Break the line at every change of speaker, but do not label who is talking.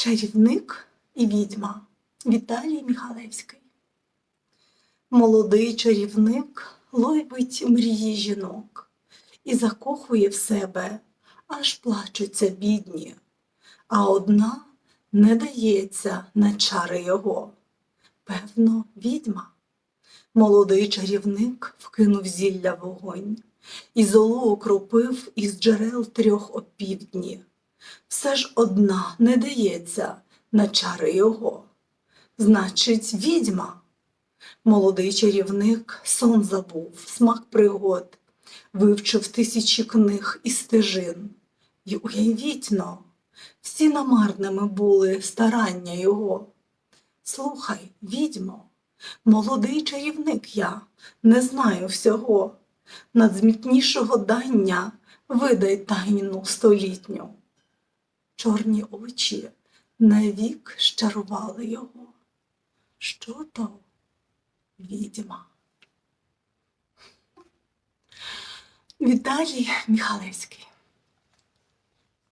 Чарівник і відьма Віталій Міхалевський. Молодий чарівник лойбить мрії жінок і закохує в себе, аж плачуться бідні, а одна не дається на чари його. Певно, відьма. Молодий чарівник вкинув зілля вогонь і золу окропив із джерел трьох опівдні. Все ж одна не дається на чари його. Значить, відьма. Молодий чарівник сон забув, смак пригод, вивчив тисячі книг і стежин. І уявіть но, всі намарними були старання його. Слухай, відьмо, молодий чарівник я, не знаю всього. Надзмітнішого дання видай тайну столітню. Чорні очі навік щарували його. Що то відьма? Віталій Міхалевський